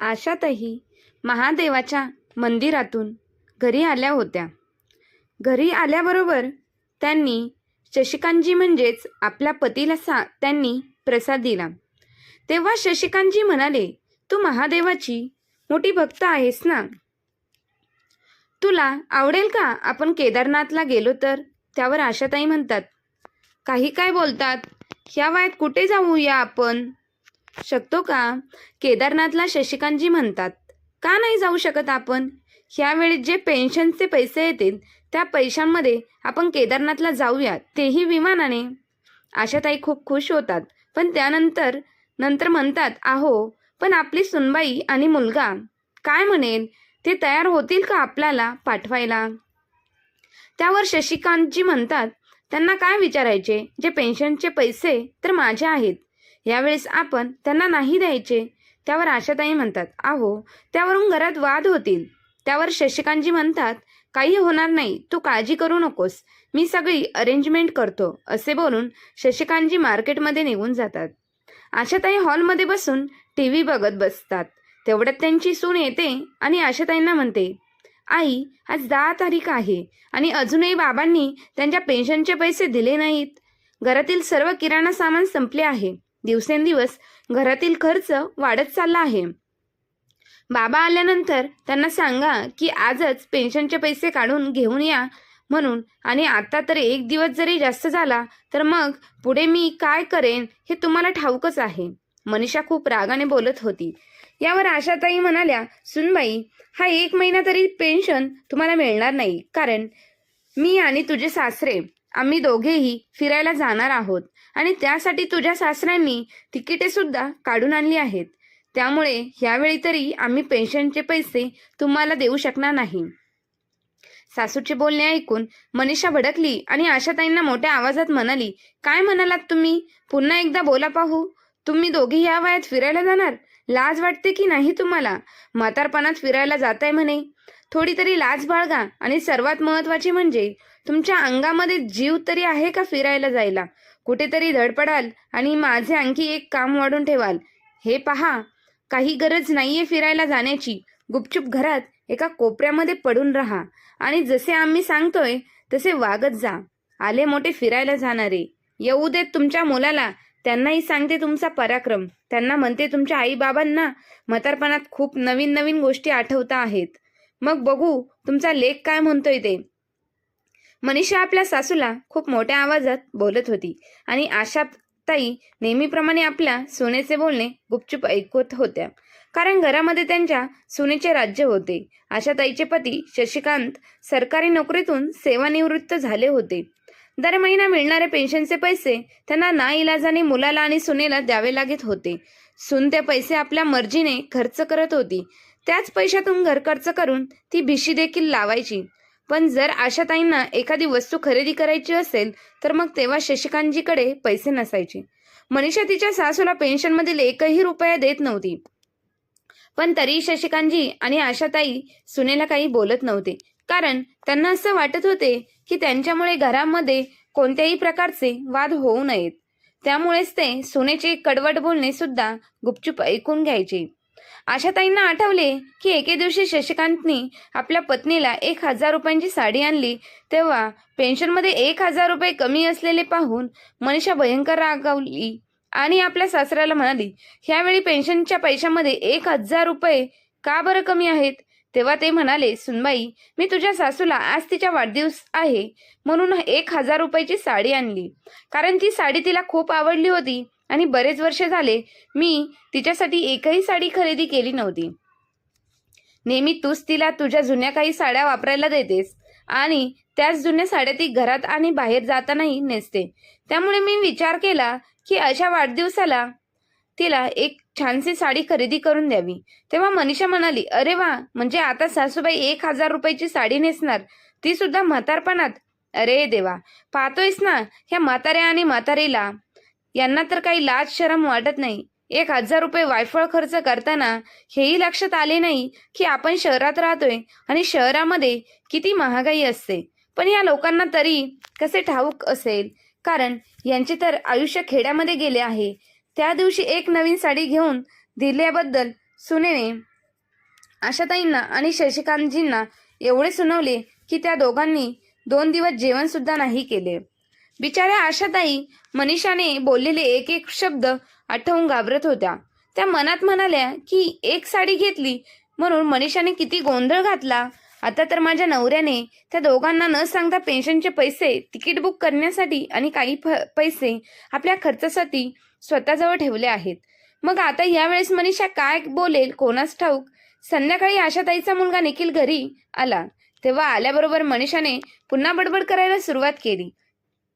आशातही महादेवाच्या मंदिरातून घरी आल्या होत्या. घरी आल्याबरोबर त्यांनी शशिकांतजी म्हणजेच आपल्या पतीला सा त्यांनी प्रसाद दिला. तेव्हा शशिकांतजी म्हणाले तू महादेवाची मोठी भक्त आहेस ना? तुला आवडेल का आपण केदारनाथला गेलो तर त्यावर आशाताई म्हणतात काही काय बोलतात? ह्या वयात कुठे जाऊया आपण? शकतो का? केदारनाथला शशिकांतजी म्हणतात का नाही जाऊ शकत आपण? ह्यावेळी जे पेन्शनचे पैसे येतील त्या पैशांमध्ये आपण केदारनाथला जाऊया तेही विमानाने. आशाताई खूप खुश होतात पण त्यानंतर नंतर म्हणतात आहो पण आपली सुनबाई आणि मुलगा काय म्हणेल? ते तयार होतील का आपल्याला पाठवायला? त्यावर शशिकांतजी म्हणतात त्यांना काय विचारायचे? जे पेन्शनचे पैसे तर माझे आहेत यावेळेस आपण त्यांना नाही द्यायचे. त्यावर आशाताई म्हणतात आहो त्यावरून घरात वाद होतील. त्यावर शशिकांतजी म्हणतात काही होणार नाही तू काळजी करू नकोस. मी सगळी अरेंजमेंट करतो असे बोलून शशिकांतजी मार्केटमध्ये निघून जातात. आशाताई हॉलमध्ये बसून टी व्ही बघत बसतात. तेवढ्यात त्यांची सून येते आणि आशाताईंना म्हणते आई आज दहा तारीख आहे आणि अजूनही बाबांनी त्यांच्या पेन्शनचे पैसे दिले नाहीत. घरातील सर्व किराणा सामान संपले आहे. दिवसेंदिवस घरातील खर्च वाढत चालला आहे. बाबा आल्यानंतर त्यांना सांगा की आजच पेन्शनचे पैसे काढून घेऊन या म्हणून आणि आता तर एक दिवस जरी जास्त झाला तर मग पुढे मी काय करेन हे तुम्हाला ठाऊकच आहे. मनीषा खूप रागाने बोलत होती. यावर आशाताई म्हणाल्या सुनबाई हा एक महिना तरी पेन्शन तुम्हाला मिळणार नाही. कारण मी आणि तुझे सासरे आम्ही दोघेही फिरायला जाणार आहोत. आणि त्यासाठी तुझ्या सासऱ्यांनी तिकिटे सुद्धा काढून आणली आहेत. त्यामुळे ह्यावेळी तरी आम्ही पेन्शनचे पैसे तुम्हाला देऊ शकणार नाही. सासूचे बोलणे ऐकून मनीषा भडकली आणि आशाताईंना मोठ्या आवाजात म्हणाली काय म्हणालात तुम्ही? पुन्हा एकदा बोला पाहू. तुम्ही दोघी या वयात फिरायला जाणार? लाज वाटते की नाही तुम्हाला? म्हातारपणात फिरायला जाताय म्हणे. थोडी तरी लाज बाळगा आणि सर्वात महत्वाची म्हणजे तुमच्या अंगामध्ये जीव तरी आहे का फिरायला जायला? कुठेतरी धडपडाल आणि माझे आणखी एक काम वाढून ठेवाल. हे पहा काही गरज नाहीये फिरायला जाण्याची. गुपचूप घरात एका कोपऱ्यामध्ये पडून राहा आणि जसे आम्ही सांगतोय तसे वागत जा. आले मोठे फिरायला जाणारे. येऊ देत तुमच्या मुलाला. त्यांनाही सांगते तुमचा पराक्रम. त्यांना म्हणते तुमच्या आईबाबांना म्हातारपणात खूप नवीन नवीन गोष्टी आठवता आहेत. मग बघू तुमचा लेख काय म्हणतोय ते. मनीषा आपल्या सासूला खूप मोठ्या आवाजात बोलत होती आणि आशाताई नेहमीप्रमाणे आपल्या सुनेचे बोलणे गुपचूप ऐकत होत्या. कारण घरामध्ये त्यांच्या सुनेचे राज्य होते. आशाताईचे पती शशिकांत सरकारी नोकरीतून सेवानिवृत्त झाले होते. दर महिना मिळणारे पेन्शनचे पैसे त्यांना ना इलाजाने मुलाला आणि सुनेला द्यावे लागत होते. सुन ते पैसे आपल्या मर्जीने खर्च करत होती. त्याच पैशातून घर खर्च करून ती भिशी देखील लावायची. पण जर आशाताईंना एखादी वस्तू खरेदी करायची असेल तर मग तेव्हा शशिकांतजीकडे पैसे नसायचे. मनीषा तिच्या सासूला पेन्शनमधील एकही रुपया देत नव्हती. पण तरी शशिकांतजी आणि आशाताई सुनेला काही बोलत नव्हते. कारण त्यांना असं वाटत होते की त्यांच्यामुळे घरामध्ये कोणत्याही प्रकारचे वाद होऊ नयेत. त्यामुळेच ते सुनेचे कडवट बोलणे सुद्धा गुपचूप ऐकून घ्यायचे. आशाताईंना आठवले की एके दिवशी शशिकांतनी आपल्या पत्नीला एक हजार रुपयांची साडी आणली. तेव्हा पेन्शनमध्ये एक हजार रुपये कमी असलेले पाहून मनीषा भयंकर रागावली आणि आपल्या सासऱ्याला म्हणाली ह्यावेळी पेन्शनच्या पैशामध्ये एक हजार रुपये का बरं कमी आहेत? तेव्हा ते म्हणाले सुनबाई मी तुझ्या सासूला आज तिचा वाढदिवस आहे म्हणून एक हजार रुपयाची साडी आणली. कारण ती साडी तिला खूप आवडली होती. आणि बरेच वर्ष झाले मी तिच्यासाठी एकही साडी खरेदी केली नव्हती. नेहमी तूच तिला तुझ्या जुन्या काही साड्या वापरायला देतेस आणि त्याच जुन्या साड्या ती घरात आणि बाहेर जातानाही नेसते. त्यामुळे मी विचार केला की अशा वाढदिवसाला तिला एक छानशी साडी खरेदी करून द्यावी. तेव्हा मनीषा म्हणाली अरे वा म्हणजे आता सासूबाई एक हजार रुपयाची साडी नेसणार. ती सुद्धा म्हातारपणात. अरे देवा पाहतोयस ना ह्या म्हाताऱ्या आणि म्हातारीला यांना तर काही लाज शरम वाटत नाही. एक हजार रुपये वायफळ खर्च करताना हेही लक्षात आले नाही की आपण शहरात राहतोय आणि शहरामध्ये किती महागाई असते. पण या लोकांना तरी कसे ठाऊक असेल? कारण यांचे तर आयुष्य खेड्यामध्ये गेले आहे. त्या दिवशी एक नवीन साडी घेऊन दिल्याबद्दल सुनेने आशाताईंना आणि शशिकांतजींना एवढे सुनावले की त्या दोघांनी दोन दिवस जेवणसुद्धा नाही केले. बिचाऱ्या आशाताई मनीषाने बोललेले एक एक शब्द आठवून घाबरत होत्या. त्या मनात म्हणाल्या की एक साडी घेतली. म्हणून मनीषाने किती गोंधळ घातला. आता तर माझ्या नवऱ्याने त्या दोघांना न सांगता पेन्शनचे पैसे तिकीट बुक करण्यासाठी आणि काही फ- पैसे आपल्या खर्चासाठी स्वतःजवळ ठेवले आहेत. मग आता यावेळेस मनीषा काय बोलेल? कोणास ठाऊक? संध्याकाळी आशाताईचा मुलगा निखिल घरी आला. तेव्हा आल्याबरोबर मनीषाने पुन्हा बडबड करायला सुरुवात केली.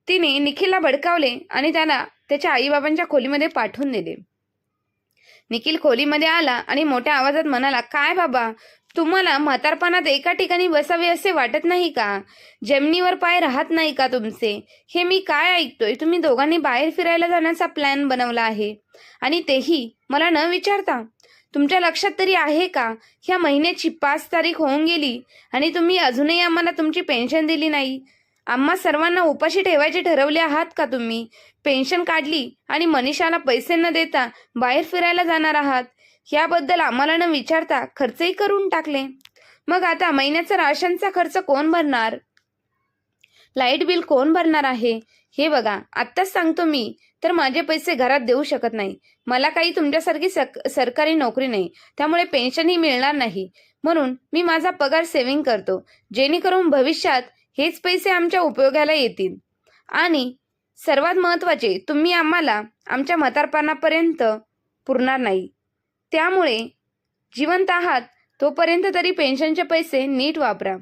तिने निखिलला भडकावले आणि त्याला त्याच्या आईबाबांच्या खोलीमध्ये पाठवून दिले निखिल खोलीमध्ये आला आणि मोठ्या आवाजात म्हणाला काय बाबा तुम्हाला म्हातारपणात एका ठिकाणी बसावे असे वाटत नाही का? जमिनीवर पाय राहत नाही का तुमचे? हे मी काय ऐकतोय? तुम्ही दोघांनी बाहेर फिरायला जाण्याचा प्लॅन बनवला आहे. आणि तेही मला न विचारता. तुमच्या लक्षात तरी आहे का? ह्या महिन्याची पाच तारीख होऊन गेली आणि तुम्ही अजूनही आम्हाला तुमची पेन्शन दिली नाही. आम्हा सर्वांना उपाशी ठेवायचे ठरवले आहात का तुम्ही? पेन्शन काढली आणि मनीषाला पैसे न देता बाहेर फिरायला जाणार आहात. याबद्दल आम्हाला न विचारता खर्चही करून टाकले. मग आता महिन्याचा राशनचा खर्च कोण भरणार? लाइट बिल कोण भरणार आहे? हे बघा आत्ताच सांगतो मी तर माझे पैसे घरात देऊ शकत नाही. मला काही तुमच्यासारखी सक सरकारी नोकरी नाही त्यामुळे पेन्शनही मिळणार नाही. म्हणून मी माझा पगार सेव्हिंग करतो जेणेकरून भविष्यात हेच पैसे आमच्या उपयोगाला येतील. आणि सर्वात महत्त्वाचे तुम्ही आम्हाला आमच्या म्हातारपणापर्यंत पुरणार नाही. त्यामुळे जिवंत आहात तोपर्यंत तरी पेन्शनचे पैसे नीट वापरा.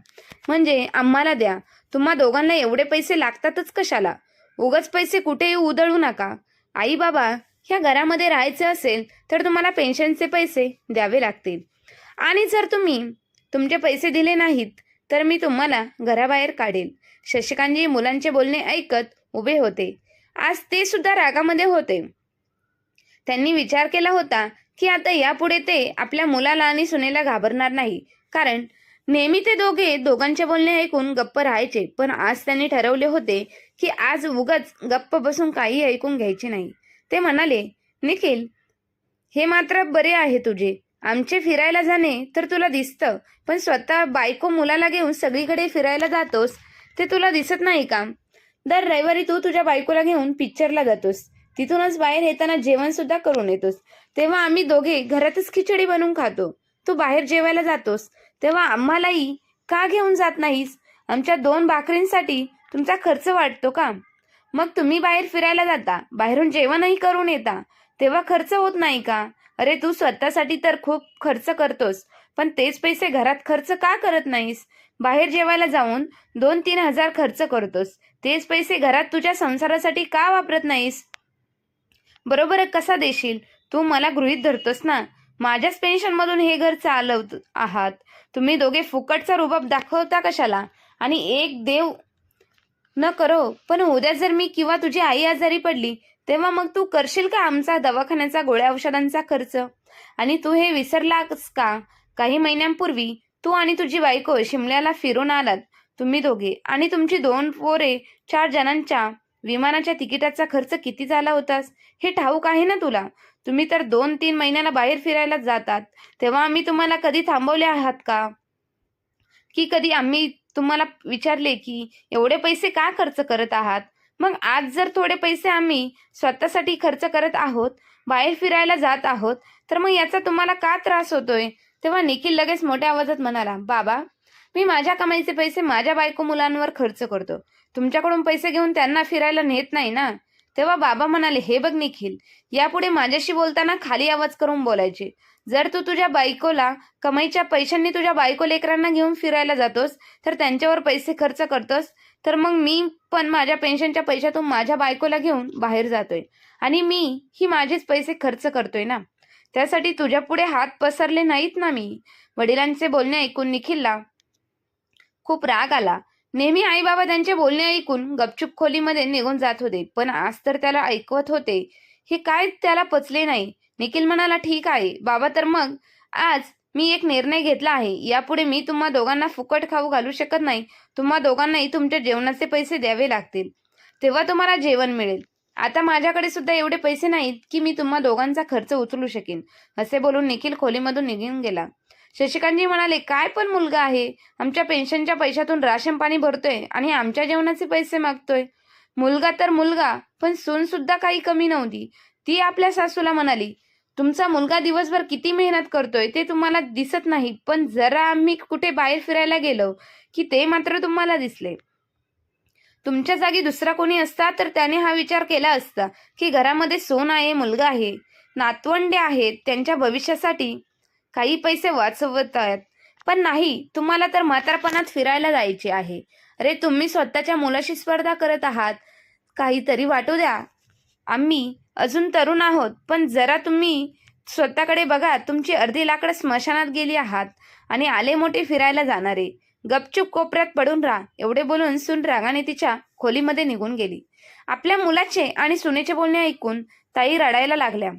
म्हणजे आम्हाला द्या. तुम्हा दोघांना एवढे पैसे लागतातच कशाला? उगाच पैसे कुठेही उधळू नका. आई बाबा ह्या घरामध्ये राहायचे असेल तर तुम्हाला पेन्शनचे पैसे द्यावे लागतील. आणि जर तुम्ही तुमचे पैसे दिले नाहीत तर मी तुम्हाला घराबाहेर काढेल. शशिकांतजी मुलांचे बोलणे ऐकत उभे होते. आज ते सुद्धा रागामध्ये होते. त्यांनी विचार केला होता की आता यापुढे ते आपल्या मुलाला आणि सुनेला घाबरणार नाही. कारण नेहमी ते दोघे दोघांचे बोलणे ऐकून गप्प राहायचे. पण आज त्यांनी ठरवले होते की आज उगाच गप्प बसून काही ऐकून घ्यायचे नाही. ते म्हणाले निखिल हे मात्र बरे आहे तुझे. आमचे फिरायला जाणे तर तुला दिसतं पण स्वतः बायको मुलाला घेऊन सगळीकडे फिरायला जातोस ते तुला दिसत नाही का? दर रविवारी तू तुझ्या बायकोला घेऊन पिक्चरला जातोस. तिथूनच बाहेर येताना जेवण सुद्धा करून येतोस. तेव्हा आम्ही दोघे घरातच खिचडी बनवून खातो. तू बाहेर जेवायला जातोस. तेव्हा आम्हालाही का घेऊन जात नाहीस? आमच्या दोन भाकरींसाठी तुमचा खर्च वाटतो का? मग तुम्ही बाहेर फिरायला जाता बाहेरून जेवणही करून येता. तेव्हा खर्च होत नाही का? अरे तू स्वतःसाठी तर खूप खर्च करतोस पण तेच पैसे घरात खर्च का करत नाहीस? बाहेर जेवायला जाऊन दोन तीन हजार खर्च करतोस. तेच पैसे घरात तुझ्या संसारासाठी का वापरत नाहीस? बरोबर कसा देशील? तू मला गृहित धरतोस ना? माझ्याच पेन्शनमधून हे घर चालवत आहात. तुम्ही दोघे फुकटचा रुबाब दाखवता कशाला? आणि एक देव न करो पण उद्या जर मी किंवा तुझी आई आजारी पडली तेव्हा मग तू करशील का आमचा दवाखान्याचा गोळ्या औषधांचा खर्च? आणि तू हे विसरलास का? काही महिन्यांपूर्वी तू आणि तुझी बायको शिमल्याला फिरून आलात तुम्ही दोघे. आणि तुमची दोन पोरे चार जणांच्या विमानाच्या तिकिटाचा खर्च किती झाला होतास? हे ठाऊक आहे ना तुला? तुम्ही तर दोन तीन महिन्याला बाहेर फिरायला जातात तेव्हा आम्ही तुम्हाला कधी थांबवले आहात का? की कधी आम्ही तुम्हाला विचारले की एवढे पैसे का खर्च करत आहात? मग आज जर थोडे पैसे आम्ही स्वतःसाठी खर्च करत आहोत बाहेर फिरायला जात आहोत तर मग याचा तुम्हाला का त्रास होतोय? तेव्हा निखिल लगेच मोठ्या आवाजात म्हणाला बाबा मी माझ्या कमाईचे पैसे माझ्या बायको मुलांवर खर्च करतो. तुमच्याकडून पैसे घेऊन त्यांना फिरायला नेत नाही ना? तेव्हा बाबा म्हणाले हे बघ निखिल यापुढे माझ्याशी बोलताना खाली आवाज करून बोलायचे. जर तू तुझ्या बायकोला कमाईच्या पैशांनी तुझ्या बायको लेकरांना घेऊन फिरायला जातोस तर त्यांच्यावर पैसे खर्च करतोस तर मग मी पण माझ्या पेन्शनच्या पैशातून माझ्या बायकोला घेऊन बाहेर जातोय. आणि मी ही माझेच पैसे खर्च करतोय ना. त्यासाठी तुझ्या पुढे हात पसरले नाहीत ना मी. वडिलांचे बोलणे ऐकून निखिलला खूप राग आला. नेहमी आई बाबा त्यांचे बोलणे ऐकून गपचूप खोलीमध्ये निघून जात होते पण आज तर त्याला ऐकवत होते. हे काय त्याला पचले नाही? निखिल म्हणाला ठीक आहे. बाबा तर मग? आज मी एक निर्णय घेतला आहे. यापुढे मी तुम्हा दोघांना फुकट खाऊ घालू शकत नाही. तुम्हा दोघांनाही तुमच्या जेवणाचे पैसे द्यावे लागतील. तेव्हा तुम्हाला जेवण मिळेल. आता माझ्याकडे सुद्धा एवढे पैसे नाहीत की मी तुम्हा दोघांचा खर्च उचलू शकेन असे बोलून निखिल खोलीमधून निघून गेला. शशिकांतजी म्हणाले काय पण मुलगा आहे. आमच्या पेन्शनच्या पैशातून राशन पाणी भरतोय आणि आमच्या जेवणाचे पैसे मागतोय. मुलगा तर मुलगा पण सून सुद्धा काही कमी नव्हती. ती आपल्या सासूला म्हणाली तुमचा मुलगा दिवसभर किती मेहनत करतोय ते तुम्हाला दिसत नाही पण जरा आम्ही कुठे बाहेर फिरायला गेलो की ते मात्र तुम्हाला दिसले. तुमच्या जागी दुसरा कोणी असता तर त्याने हा विचार केला असता की घरामध्ये सोन आहे मुलगा आहे नातवंडे आहेत त्यांच्या भविष्यासाठी काही पैसे वाचवत आहेत. पण नाही तुम्हाला तर म्हातारपणात फिरायला जायचे आहे. अरे तुम्ही स्वतःच्या मुलाशी स्पर्धा करत आहात. काहीतरी वाटू द्या. आम्ही अजून तरुण आहोत. पण जरा तुम्ही स्वतःकडे बघा तुमची अर्धी लाकडं स्मशानात गेली आहात आणि आले मोठे फिरायला जाणारे. गपचूप कोपऱ्यात पडून राहा. एवढे बोलून सून रागाने तिच्या खोलीमध्ये निघून गेली. आपल्या मुलाचे आणि सुनेचे बोलणे ऐकून ताई रडायला लागल्या.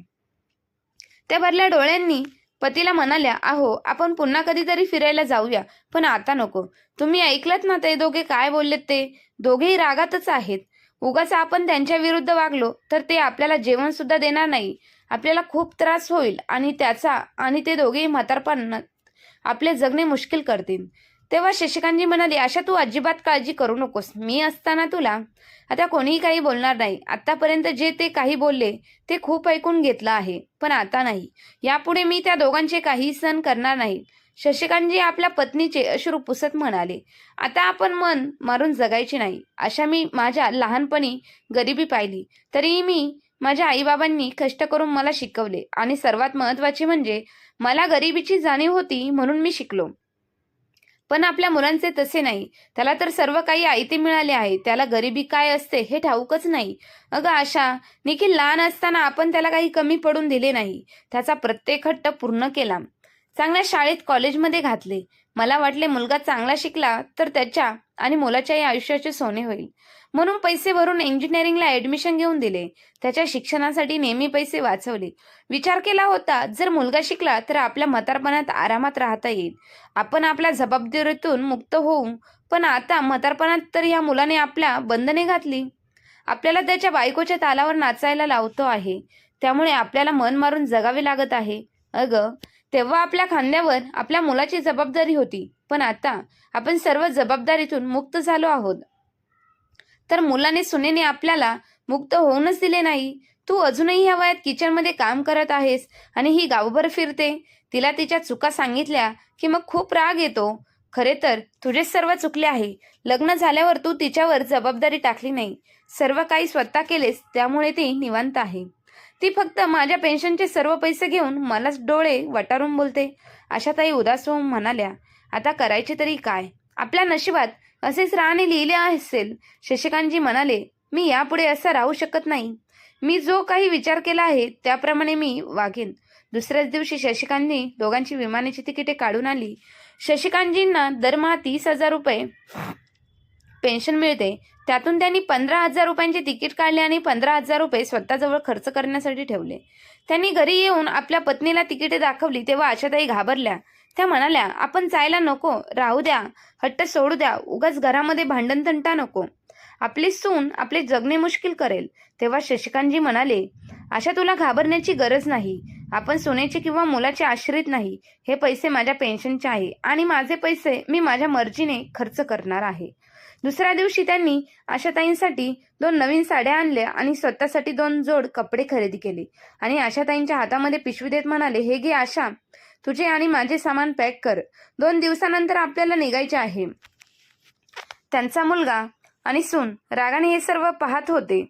त्या भरल्या डोळ्यांनी पतीला म्हणाल्या अहो आपण पुन्हा कधीतरी फिरायला जाऊया पण आता नको. तुम्ही ऐकलत ना ते दोघे काय बोललेत ते? दोघेही रागातच आहेत. उगाच आपण त्यांच्या विरुद्ध वागलो तर ते आपल्याला जेवण सुद्धा देणार नाही. आपल्याला खूप त्रास होईल आणि त्याचा आणि ते दोघेही म्हातारपणात आपले जगणे मुश्किल करतील. तेव्हा शशिकांतजी म्हणाली अशा तू अजिबात काळजी करू नकोस. मी असताना तुला आता कोणीही काही बोलणार नाही. आतापर्यंत जे ते काही बोलले ते खूप ऐकून घेतलं आहे पण आता नाही. यापुढे मी त्या दोघांचे काही सण करणार नाही. शशिकांतजी आपल्या पत्नीचे अश्रू पुसत म्हणाले आता आपण मन मारून जगायचे नाही. अशा मी माझ्या लहानपणी गरिबी पाहिली. तरीही मी माझ्या आईबाबांनी कष्ट करून मला शिकवले आणि सर्वात महत्त्वाचे म्हणजे मला गरिबीची जाणीव होती म्हणून मी शिकलो. पण आपल्या मुलांचे तसे नाही. त्याला तर सर्व काही आयते मिळाले आहे. त्याला गरिबी काय असते हे ठाऊकच नाही. अगं आशा निखिल लहान असताना आपण त्याला काही कमी पडून दिले नाही. त्याचा प्रत्येक हट्ट पूर्ण केला. चांगल्या शाळेत कॉलेजमध्ये घातले. मला वाटले मुलगा चांगला शिकला तर त्याच्या आणि मुलाच्याही आयुष्याचे सोने होईल. म्हणून पैसे भरून इंजिनिअरिंगला ऍडमिशन घेऊन दिले. त्याच्या शिक्षणासाठी नेहमी पैसे वाचवले. विचार केला होता जर मुलगा शिकला तर आपल्या म्हातारपणात आरामात राहता येईल. आपण आपल्या जबाबदारीतून मुक्त होऊ. पण आता म्हातारपणात तर या मुलाने आपल्या बंधने घातली. आपल्याला त्याच्या बायकोच्या तालावर नाचायला लावतो आहे. त्यामुळे आपल्याला मन मारून जगावे लागत आहे. अगं तेव्हा आपल्या खांद्यावर आपल्या मुलाची जबाबदारी होती. पण आता आपण सर्व जबाबदारीतून मुक्त झालो आहोत. तर मुलाने सुनेने आपल्याला मुक्त होऊनच दिले नाही. तू अजूनही या वयात किचनमध्ये काम करत आहेस आणि ही गावभर फिरते. तिला तिच्या चुका सांगितल्या की मग खूप राग येतो. खरे तर तुझेच सर्व चुकले आहे. लग्न झाल्यावर तू तिच्यावर जबाबदारी टाकली नाही. सर्व काही स्वतः केलेस त्यामुळे ती निवांत आहे. ती फक्त माझ्या पेन्शनचे सर्व पैसे घेऊन मलाच डोळे वटारून बोलते. आशाताई उदास होऊन म्हणाल्या आता करायचे तरी काय? आपल्या नशिबात असेच राहणे लिहिले असेल. शशिकांतजी म्हणाले मी यापुढे असं राहू शकत नाही. मी जो काही विचार केला आहे त्याप्रमाणे मी वागेन. दुसऱ्याच दिवशी शशिकांतनी दोघांची विमानाची तिकिटे काढून आली. शशिकांतजींना दरमहा तीस हजार रुपये पेन्शन मिळते त्यातून त्यांनी पंधरा हजार रुपयांचे तिकीट काढले आणि पंधरा हजार रुपये स्वतःजवळ खर्च करण्यासाठी ठेवले. त्यांनी घरी येऊन आपल्या पत्नीला तिकिटे दाखवली तेव्हा आशाताई घाबरल्या. त्या म्हणाल्या आपण जायला नको राहू द्या हट्ट सोडू द्या उगाच घरामध्ये भांडण तंटा नको. आपली सून आपले जगणे मुश्किल करेल. तेव्हा शशिकांतजी म्हणाले अशा तुला घाबरण्याची गरज नाही. आपण सोन्याचे किंवा मुलाचे आश्रित नाही. हे पैसे माझ्या पेन्शनचे आहे आणि माझे पैसे मी माझ्या मर्जीने खर्च करणार आहे. दुसऱ्या दिवशी त्यांनी आशाताईंसाठी दोन नवीन साड्या आणल्या आणि स्वतःसाठी दोन जोड कपडे खरेदी केले. आणि आशाताईंच्या हातामध्ये पिशवी देत म्हणाले हे घे आशा तुझे आणि माझे सामान पॅक कर. दोन दिवसानंतर आपल्याला निघायचे आहे. त्यांचा मुलगा आणि सून रागाने हे सर्व पाहत होते.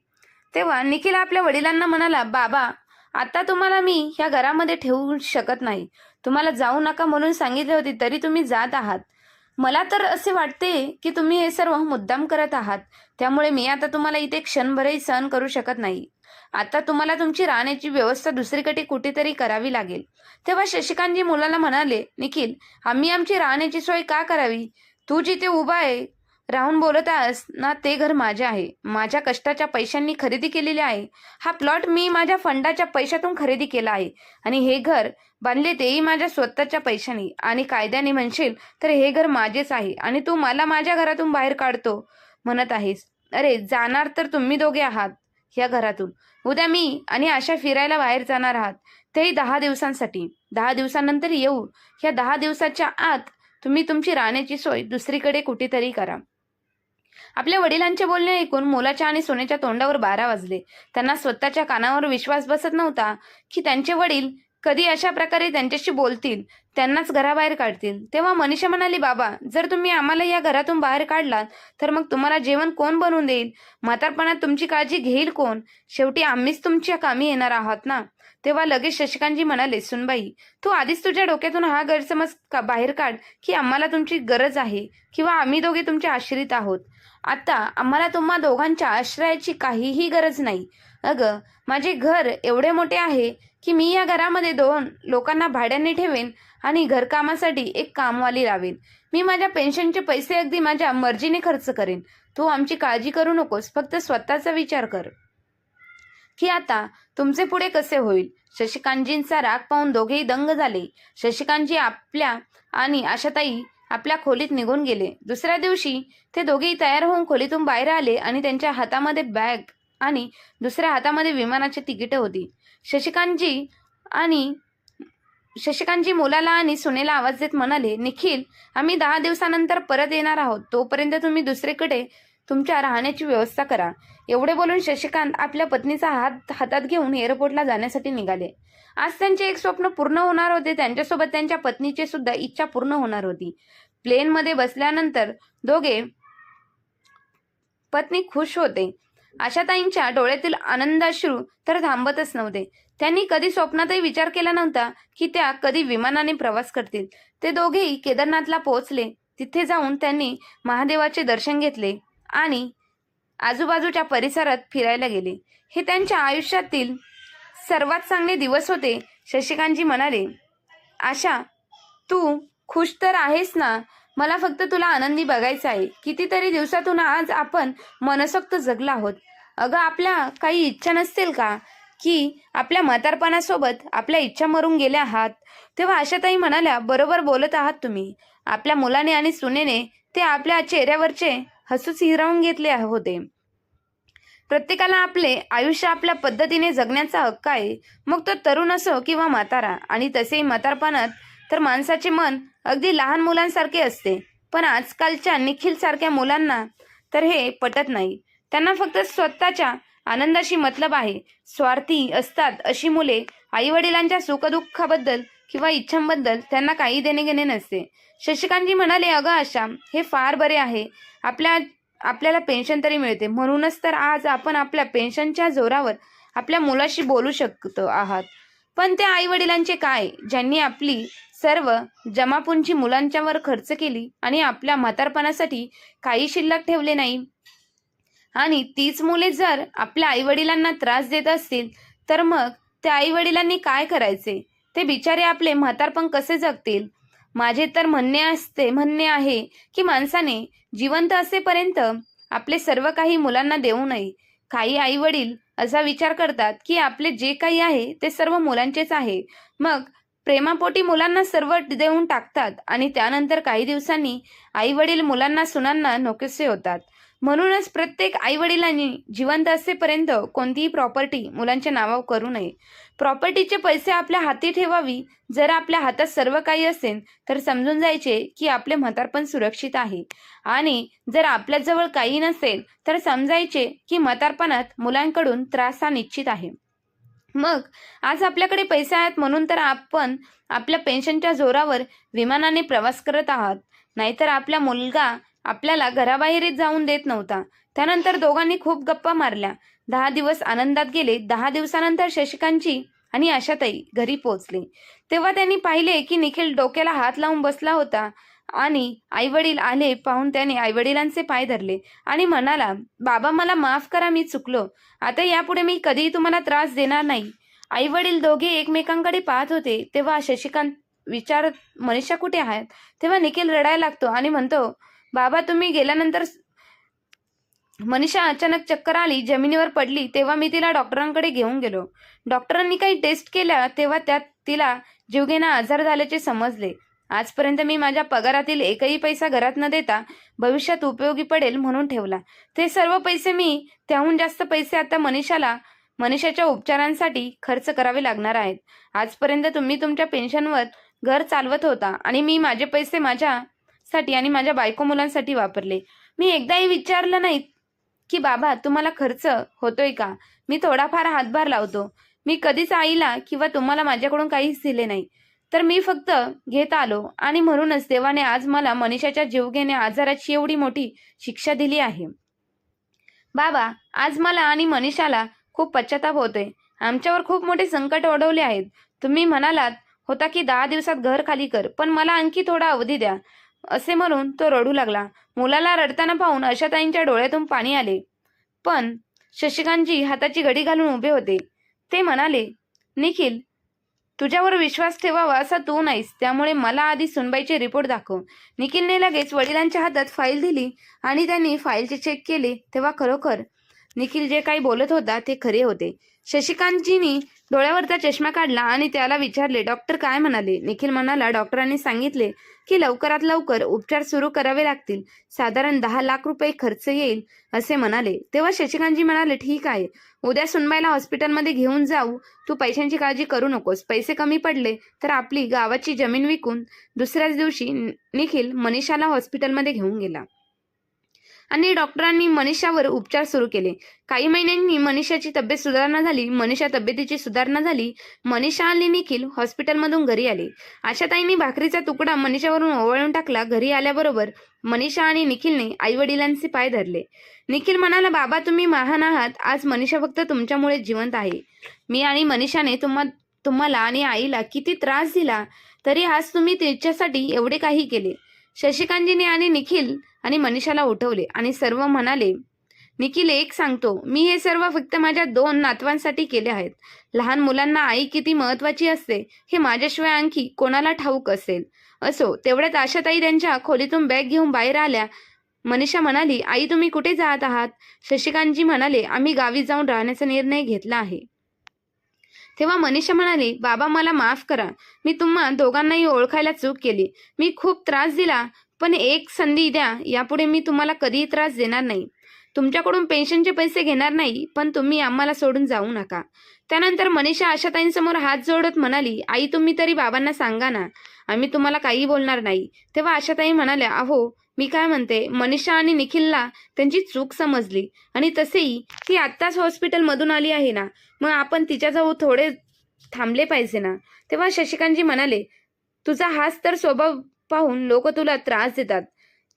तेव्हा निखिल आपल्या वडिलांना म्हणाला बाबा आता तुम्हाला मी ह्या घरामध्ये ठेवू शकत नाही. तुम्हाला जाऊ नका म्हणून सांगितले होते तरी तुम्ही जात आहात. मला तर असे वाटते की तुम्ही हे सर्व मुद्दाम करत आहात. त्यामुळे मी आता तुम्हाला इथे क्षणभरही सहन करू शकत नाही. आता तुम्हाला तुमची राहण्याची व्यवस्था दुसरीकडे कुठेतरी करावी लागेल. तेव्हा शशिकांतजी मुलाला म्हणाले निखिल आम्ही आमची राहण्याची सोय का करावी? तू जिथे उभा आहे राहून बोलत आहेस ना ते घर माझे आहे. माझ्या कष्टाच्या पैशांनी खरेदी केलेले आहे. हा प्लॉट मी माझ्या फंडाच्या पैशातून खरेदी केला आहे. आणि हे घर बांधले तेही माझ्या स्वतःच्या पैशाने. आणि कायद्याने म्हणशील तर हे घर माझेच आहे. आणि तू मला माझ्या घरातून बाहेर काढतो म्हणत आहेस. अरे जाणार तर तुम्ही दोघे आहात या घरातून. उद्या मी आणि आशा फिरायला बाहेर जाणार आहात. तेही दहा दिवसांसाठी. दहा दिवसानंतर येऊ. ह्या दहा दिवसाच्या आत तुम्ही तुमची राहण्याची सोय दुसरीकडे कुठेतरी करा. आपल्या वडिलांचे बोलणे ऐकून मुलाच्या आणि सोन्याच्या तोंडावर बारा वाजले. त्यांना स्वतःच्या कानावर विश्वास बसत नव्हता की त्यांचे वडील कधी अशा प्रकारे त्यांच्याशी बोलतील त्यांनाच घराबाहेर काढतील. तेव्हा मनीषा म्हणाली बाबा जर तुम्ही आम्हाला या घरातून बाहेर काढलात तर मग तुम्हाला जेवण कोण बनवून देईल? म्हातारपणात तुमची काळजी घेईल कोण? शेवटी आम्हीच तुमच्या कामी येणार आहात ना? तेव्हा लगेच शशिकांतजी म्हणाले सुनबाई तू आधीच तुझ्या डोक्यातून हा गैरसमज का बाहेर काढ की आम्हाला तुमची गरज आहे किंवा आम्ही दोघे तुमचे आश्रित आहोत. आता आम्हाला तुम्हा दोघांच्या आश्रयाची काहीही गरज नाही. अगं माझे घर एवढे मोठे आहे की मी या घरामध्ये दोन लोकांना भाड्याने ठेवेन आणि घरकामासाठी एक कामवाली लावेन. मी माझ्या पेन्शनचे पैसे अगदी माझ्या मर्जीने खर्च करेन. तू आमची काळजी करू नकोस फक्त स्वतःचा विचार कर. की आता तुमचे पुढे कसे होईल? शशिकांतजींचा राग पाहून दोघेही दंग झाले. शशिकांतजी आपल्या आणि आशाताई आपल्या खोलीत निघून गेले. दुसऱ्या दिवशी ते दोघेही तयार होऊन खोलीतून बाहेर आले आणि त्यांच्या हातामध्ये बॅग आणि दुसऱ्या हातामध्ये विमानाची तिकीटं होती. शशिकांतजी आणि शशिकांतजी मुलाला आणि सुनेला आवाज देत म्हणाले निखिल आम्ही दहा दिवसानंतर परत येणार आहोत. तोपर्यंत तुम्ही दुसरीकडे तुमच्या राहण्याची व्यवस्था करा. एवढे बोलून शशिकांत आपल्या पत्नीचा हात हातात घेऊन एअरपोर्टला जाण्यासाठी निघाले. आज त्यांचे एक स्वप्न पूर्ण होणार होते. त्यांच्यासोबत त्यांच्या पत्नीचे सुद्धा इच्छा पूर्ण होणार होती. प्लेनमध्ये बसल्यानंतर दोघे पत्नी खुश होते. आशाताईंच्या डोळ्यातील आनंदाश्रू तर थांबतच नव्हते. त्यांनी कधी स्वप्नातही विचार केला नव्हता की त्या कधी विमानाने प्रवास करतील. ते दोघेही केदारनाथला पोहोचले. तिथे जाऊन त्यांनी महादेवाचे दर्शन घेतले. आणि आजूबाजूच्या परिसरात फिरायला गेले. हे त्यांच्या आयुष्यातील सर्वात चांगले दिवस होते शशिकांतजी म्हणाले. आशा तू खुश तर आहेस ना? मला फक्त तुला आनंदी बघायचं आहे. कितीतरी दिवसातून आज आपण मनसोक्त जगला आहोत. अगं आपल्या काही इच्छा नसतील का? की आपल्या म्हातारपणासोबत आपल्या इच्छा मरून गेल्या आहात? तेव्हा आशाताई म्हणाल्या बरोबर बोलत आहात तुम्ही. आपल्या मुलाने आणि सुनेने ते आपल्या चेहऱ्यावरचे हसूच हिरावून घेतले होते. प्रत्येकाला आपले आयुष्य आपल्या पद्धतीने जगण्याचा हक्क आहे. मग तो तरुण असो किंवा म्हातारा आणि तसेही म्हातारपणात तर माणसाचे मन अगदी लहान मुलांसारखे असते. पण आजकालच्या निखिल सारख्या मुलांना तर हे पटत नाही. त्यांना फक्त स्वतःच्या आनंदाशी मतलब आहे. स्वार्थी असतात अशी मुले आईवडिलांच्या सुखदुःखाबद्दल किंवा इच्छांबद्दल त्यांना काही देणे घेणे नसते. शशिकांतजी म्हणाले अगं आशा हे फार बरे आहे. आपल्या आपल्याला पेन्शन तरी मिळते. म्हणूनच तर आज आपण आपल्या पेन्शनच्या जोरावर आपल्या मुलाशी बोलू शकतो आहात. पण त्या आई वडिलांचे काय? ज्यांनी आपली सर्व जमापुंची मुलांच्यावर खर्च केली आणि आपल्या म्हातारपणासाठी काही शिल्लक ठेवले नाही. आणि तीच मुले जर आपल्या आईवडिलांना त्रास देत असतील तर मग त्या आईवडिलांनी काय करायचे? ते बिचारे आपले म्हातारपण कसे जगतील? माझे तर म्हणणे असते म्हणणे आहे की माणसाने जिवंत असेपर्यंत आपले सर्व काही मुलांना देऊ नये. काही आई वडील असा विचार करतात की आपले जे काही आहे ते सर्व मुलांचेच आहे. मग प्रेमापोटी मुलांना सर्व देऊन टाकतात आणि त्यानंतर काही दिवसांनी आई वडील मुलांना सुनांना नोकेसे होतात. म्हणूनच प्रत्येक आई वडिलांनी जिवंत असेपर्यंत कोणतीही प्रॉपर्टी मुलांच्या नावावर करू नये. प्रॉपर्टीचे पैसे आपल्या हाती ठेवावी. जर आपल्या हातात सर्व काही असेल तर समजून जायचे की आपले म्हातारपण सुरक्षित आहे. आणि जर आपल्याजवळ काही नसेल तर समजायचे की म्हातारपणात मुलांकडून त्रास हा निश्चित आहे. मग आज आपल्याकडे पैसे आहेत म्हणून तर आपण आपल्या पेन्शनच्या जोरावर विमानाने प्रवास करत आहात. नाहीतर आपला मुलगा आपल्याला घराबाहेरच जाऊन देत नव्हता. त्यानंतर दोघांनी खूप गप्पा मारल्या. दहा दिवस आनंदात गेले. दहा दिवसानंतर शशिकांतची आणि आशाताई घरी पोहोचले. तेव्हा त्यांनी पाहिले की निखिल डोक्याला हात लावून बसला होता आणि आईवडील आले पाहून त्याने आईवडिलांचे पाय धरले आणि म्हणाला बाबा मला माफ करा मी चुकलो. आता यापुढे मी कधीही तुम्हाला त्रास देणार नाही. आईवडील दोघे एकमेकांकडे पाहत होते. तेव्हा शशिकांत विचार मनीषा कुठे आहेत? तेव्हा निखिल रडायला लागतो आणि म्हणतो बाबा तुम्ही गेल्यानंतर मनीषा अचानक चक्कर आली जमिनीवर पडली तेव्हा मी तिला डॉक्टरांकडे घेऊन गेलो. डॉक्टरांनी काही टेस्ट केल्या तेव्हा त्यात तिला जीवघेणा आजार झाल्याचे समजले. आजपर्यंत मी माझ्या पगारातील एकही पैसा घरात न देता भविष्यात उपयोगी पडेल म्हणून ठेवला. ते सर्व पैसे मी त्याहून जास्त पैसे आता मनीषाला मनीषाच्या उपचारांसाठी खर्च करावे लागणार आहेत. आजपर्यंत तुम्ही तुमच्या पेन्शनवर घर चालवत होता आणि मी माझे पैसे माझ्या साठी आणि माझ्या बायको मुलांसाठी वापरले. मी एकदाही विचारलं नाही की बाबा तुम्हाला खर्च होतोय का? मी थोडाफार हातभार लावतो. मी कधीच आईला किंवा तुम्हाला माझ्याकडून काहीच दिले नाही. तर मी फक्त घेत आलो आणि म्हणूनच देवाने आज मला मनीषाच्या जीवघेण्या आजाराची एवढी मोठी शिक्षा दिली आहे. बाबा आज मला आणि मनीषाला खूप पश्चाताप होतोय. आमच्यावर खूप मोठे संकट ओढवले आहेत. तुम्ही म्हणालात होता की दहा दिवसात घर खाली कर पण मला आणखी थोडा अवधी द्या. असे म्हणून तो रडू लागला. मुलाला रडताना पाहून अशाताईंच्या डोळ्यातून पाणी आले. पण शशिकांतजी हाताची घडी घालून उभे होते. ते म्हणाले निखिल तुझ्यावर विश्वास ठेवावा असा तू नाहीस. त्यामुळे मला आधी सुनबाईचे रिपोर्ट दाखव. निखिलने लगेच वडिलांच्या हातात फाईल दिली आणि त्यांनी फाईलचे चेक केले. तेव्हा खरोखर निखिल जे काही बोलत होता ते खरे होते. शशिकांतजींनी डोळ्यावरचा चष्मा काढला आणि त्याला विचारले डॉक्टर काय म्हणाले? निखिल म्हणाला डॉक्टरांनी सांगितले की लवकरात लवकर उपचार सुरू करावे लागतील. साधारण दहा लाख रुपये खर्च येईल असे म्हणाले. तेव्हा शशिकांतजी म्हणाले ठीक आहे. उद्या सुनबाईला हॉस्पिटलमध्ये घेऊन जाऊ. तू पैशांची काळजी करू नकोस. पैसे कमी पडले तर आपली गावाची जमीन विकून दुसऱ्याच दिवशी निखिल मनीषाला हॉस्पिटलमध्ये घेऊन गेला. आणि डॉक्टरांनी मनीषावर उपचार सुरू केले. काही महिन्यांनी मनीषाची तब्येत सुधारणा झाली. मनीषा तब्येतीची सुधारणा झाली. मनीषा आणि निखिल हॉस्पिटलमधून घरी आले. आशाताईंनी भाकरीचा तुकडा मनीषावरून ओवाळून टाकला. घरी आल्याबरोबर मनीषा आणि निखिलने आई वडिलांचे पाय धरले. निखिल म्हणाला बाबा तुम्ही महान आहात. आज मनीषा फक्त तुमच्यामुळे जिवंत आहे. मी आणि मनीषाने तुम्हा तुम्हाला आणि आईला किती त्रास दिला तरी आज तुम्ही तिच्यासाठी एवढे काही केले. शशिकांतजीने आणि निखिल आणि मनीषाला उठवले आणि सर्व म्हणाले निखिल एक सांगतो. मी हे सर्व फक्त माझ्या दोन नातवांसाठी केले आहेत. लहान मुलांना आई किती महत्वाची असते हे माझ्याशिवाय आणखी कोणाला ठाऊक असेल. असो तेवढ्यात आशाताई त्यांच्या खोलीतून बॅग घेऊन बाहेर आल्या. मनीषा म्हणाली आई तुम्ही कुठे जात आहात? शशिकांतजी म्हणाले आम्ही गावी जाऊन राहण्याचा निर्णय घेतला आहे. तेव्हा मनीषा म्हणाली बाबा मला माफ करा. मी तुम्हा दोघांनाही ओळखायला चूक केली. मी खूप त्रास दिला पण एक संधी द्या. यापुढे मी तुम्हाला कधीही त्रास देणार नाही. तुमच्याकडून पेन्शनचे पैसे घेणार नाही पण तुम्ही आम्हाला सोडून जाऊ नका. त्यानंतर मनीषा आशाताईंसमोर हात जोडत म्हणाली आई तुम्ही तरी बाबांना सांगा ना. आम्ही तुम्हाला काही बोलणार नाही. तेव्हा आशाताई म्हणाल्या अहो मी काय म्हणते मनीषा आणि निखिलला त्यांची चूक समजली. आणि तसेही ती आत्ताच हॉस्पिटलमधून आली आहे ना मग आपण तिच्याजवळ थोडे थांबले पाहिजे ना. तेव्हा शशिकांतजी म्हणाले तुझा हाच तर स्वभाव पाहून लोक तुला त्रास देतात.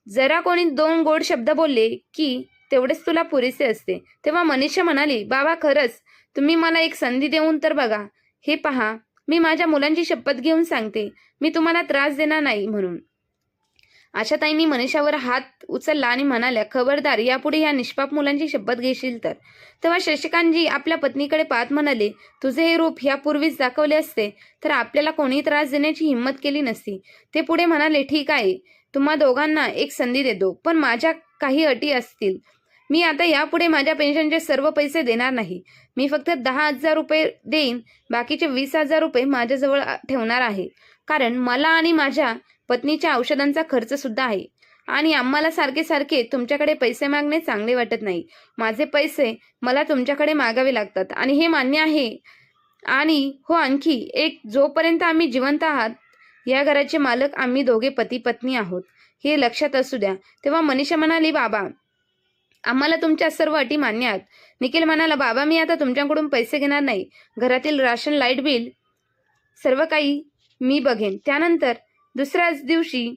जरा कोणी दोन गोड शब्द बोलले की तेवढेच तुला पुरेसे असते. तेव्हा मनीषा म्हणाली बाबा खरंच तुम्ही मला एक संधी देऊन तर बघा. हे पहा मी माझ्या मुलांची शपथ घेऊन सांगते. मी तुम्हाला त्रास देणार नाही म्हणून. आशाताईंनी मनीषावर हात उचलला आणि म्हणाल्या खबरदार यापुढे ह्या निष्पाप मुलांची शपथ घेशील तर. तेव्हा शशिकांतजी आपल्या पत्नीकडे पाहत म्हणाले तुझे हे रूप यापूर्वीच दाखवले असते तर आपल्याला कोणी त्रास देण्याची हिंमत केली नसती. ते पुढे म्हणाले ठीक आहे तुम्हा दोघांना एक संधी देतो पण माझ्या काही अटी असतील. मी आता यापुढे माझ्या पेन्शनचे सर्व पैसे देणार नाही. मी फक्त दहा हजार रुपये देईन बाकीचे वीस हजार रुपये माझ्याजवळ ठेवणार आहे. कारण मला आणि माझ्या पत्नीच्या औषधांचा खर्च सुद्धा आहे. आणि आम्हाला सारखे सारखे तुमच्याकडे पैसे मागणे चांगले वाटत नाही. माझे पैसे मला तुमच्याकडे मागावे लागतात. आणि हे मान्य आहे. आणि हो आणखी एक जोपर्यंत आम्ही जिवंत आहात या घराचे मालक आम्ही दोघे पती पत्नी आहोत. हे लक्षात असू द्या. तेव्हा मनीषा म्हणाली बाबा आम्हाला तुमच्या सर्व अटी मान्य आहेत. निखिल म्हणाला बाबा मी आता तुमच्याकडून पैसे घेणार नाही. घरातील राशन लाइट बिल सर्व काही मी बघेन. त्यानंतर दुसऱ्याच दिवशी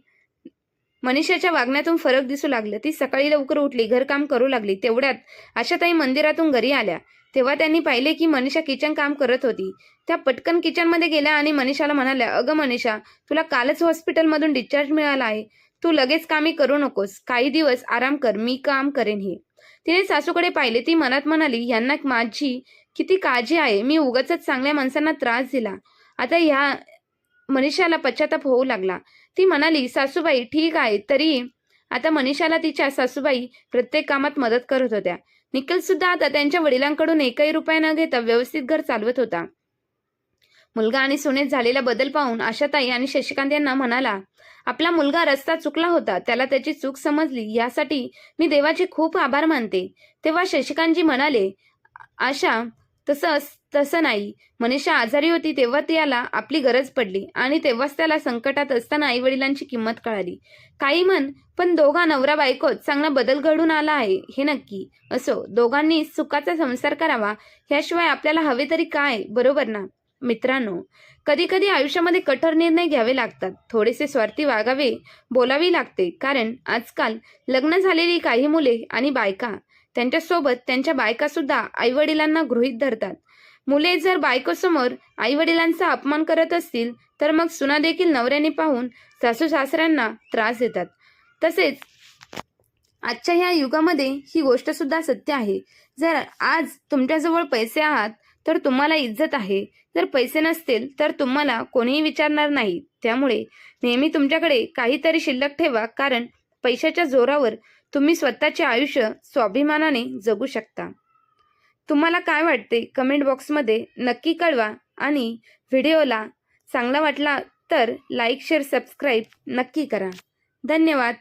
मनीषाच्या वागण्यातून फरक दिसू लागला. ती सकाळी लवकर उठली घरकाम करू लागली. तेवढ्यात आशाताई मंदिरातून घरी आल्या. तेव्हा त्यांनी पाहिले की मनीषा किचन काम करत होती. त्या पटकन किचनमध्ये गेल्या आणि मनीषाला म्हणाल्या अगं मनीषा तुला कालच हॉस्पिटलमधून डिस्चार्ज मिळाला आहे. तू लगेच कामी करू नकोस. काही दिवस आराम कर मी काम करेन हे. तिने सासूकडे पाहिले. ती मनात म्हणाली यांना माझी किती काळजी आहे. मी उगाच चांगल्या माणसांना त्रास दिला. आता ह्या मनीषाला पश्चाताप होऊ लागला. ती म्हणाली सासूबाई ठीक आहे तरी आता मनीषाला तिच्या सासूबाई प्रत्येक कामात मदत करत होत्या. निखिल सुद्धा आता त्यांच्या वडिलांकडून एकही रुपया न घेता व्यवस्थित घर चालवत होता. मुलगा आणि सुनेत झालेला बदल पाहून आशाताई आणि शशिकांत यांना म्हणाला आपला मुलगा रस्ता चुकला होता त्याला त्याची चूक समजली यासाठी मी देवाचे खूप आभार मानते. तेव्हा शशिकांतजी म्हणाले आशा तसं तसं नाही. मनीषा आजारी होती तेव्हा त्याला आपली गरज पडली आणि तेव्हाच त्याला संकटात असताना आई वडिलांची किंमत कळाली. काही म्हण पण दोघा नवरा बायकोत चांगला बदल घडून आला आहे हे नक्की. असो दोघांनी सुखाचा संसार करावा ह्याशिवाय आपल्याला हवे तरी काय? बरोबर ना? मित्रांनो कधी कधी आयुष्यामध्ये कठोर निर्णय घ्यावे लागतात. थोडेसे स्वार्थी वागावे बोलावी लागते. कारण आजकाल लग्न झालेली काही मुले आणि बायका त्यांच्यासोबत त्यांच्या बायका सुद्धा आईवडिलांना गृहीत धरतात. मुले जर बायकोसमोर आईवडिलांचा अपमान करत असतील तर मग सुना देखील नवऱ्याने पाहून सासू सासऱ्यांना त्रास देतात. तसेच आजच्या ह्या युगामध्ये ही गोष्ट सुद्धा सत्य आहे. जर आज तुमच्याजवळ पैसे आहात तर तुम्हाला इज्जत आहे. जर पैसे नसतील तर तुम्हाला कोणीही विचारणार नाही. त्यामुळे नेहमी तुमच्याकडे काहीतरी शिल्लक ठेवा कारण पैशाच्या जोरावर तुम्ही स्वतःचे आयुष्य स्वाभिमानाने जगू शकता. तुम्हाला काय वाटते? कमेंट बॉक्समध्ये नक्की कळवा आणि व्हिडिओला चांगला वाटला तर लाईक शेअर सबस्क्राईब नक्की करा. धन्यवाद.